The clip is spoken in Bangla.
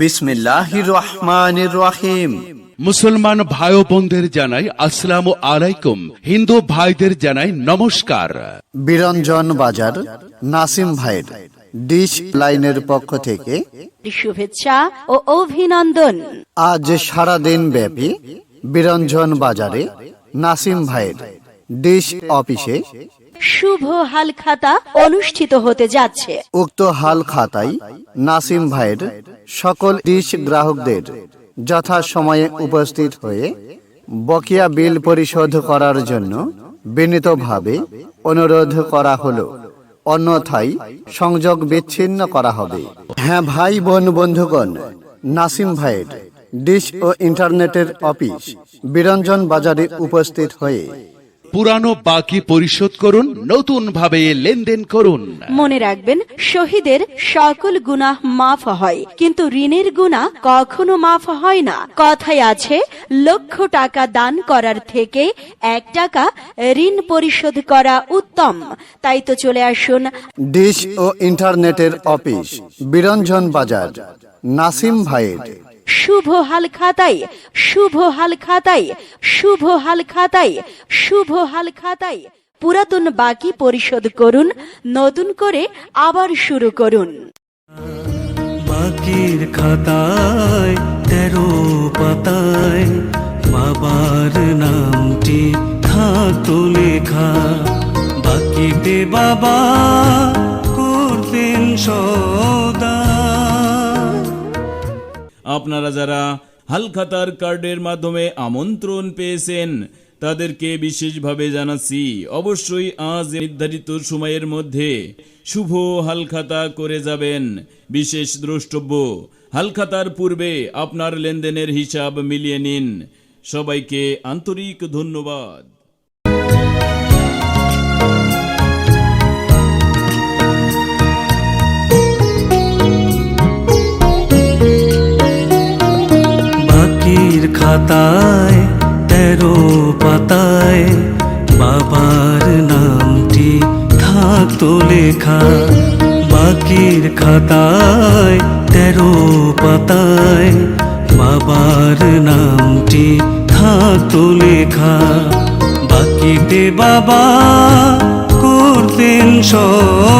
বিসমিল্লাহির রহমানির রহিম। মুসলমান ভাই বোনদের জানাই আসসালাম আলাইকুম। হিন্দু ভাইদের জানাই নমস্কার। বিরঞ্জন বাজার নাসিম ভাইয়ের ডিশ লাইনের পক্ষ থেকে শুভেচ্ছা ও অভিনন্দন। আজ সারা দিন ব্যাপী বিরঞ্জন বাজারে নাসিম ভাইয়ের ডিশ অফিসে শুভ হালখাতা অনুষ্ঠিত হতে যাচ্ছে। উক্ত হাল খাতায় নাসিম ভাইয়ের সকল ডিশ গ্রাহকদের যথা সময়ে উপস্থিত হয়ে বকেয়া বিল পরিশোধ করার জন্য বিনীতভাবে অনুরোধ করা হলো। অন্যথায় সংযোগ বিচ্ছিন্ন করা হবে। হ্যাঁ ভাই, বোন, বন্ধুগণ, নাসিম ভাইয়ের ডিশ ও ইন্টারনেটের অফিস বিরঞ্জন বাজারে উপস্থিত হয়ে পুরানো বাকি পরিশোধ করুন নতুন ভাবে লেনদেন করুন। মনে রাখবেন শহীদের সকল গুনাহ মাফ হয় কিন্তু ঋণের গুনাহ কখনো মাফ হয় না। কথায় আছে লক্ষ টাকা দান করার থেকে এক টাকা ঋণ পরিশোধ করা উত্তম। তাই তো চলে আসুন। ডিশ ও ইন্টারনেটের অফিস বিরঞ্জন বাজার নাসিম ভাইয়ের। শুভ হাল খাতায়, শুভ হাল খাতায়, শুভ হাল খাতায়, শুভ হাল খাতায়। পুরাতন বাকি পরিশোধ করুন, নতুন করে আবার শুরু করুন। বাকির খাতায়, তেরো পাতায়, বাবার নামটি থাকতো লেখা। বাকিতে বাবা করতেন সদা আপনারা যারা হালখাতার কার্ডের মাধ্যমে আমন্ত্রণ পেয়েছেন, তাদেরকে বিশেষভাবে জানাচ্ছি, অবশ্যই আজ নির্ধারিত সময়ের মধ্যে শুভ হালখাতা করে যাবেন। বিশেষ দ্রষ্টব্য, হালখাতার পূর্বে আপনার লেনদেনের হিসাব মিলিয়ে নিন। সবাইকে আন্তরিক ধন্যবাদ। খাতায় তেরো পাতায় বাবার নামটি থাকতো লেখা। বাকির খাতায় তেরো পাতায় বাবার নামটি থাকতো লেখা। বাকিতে বাবা করতেন সদা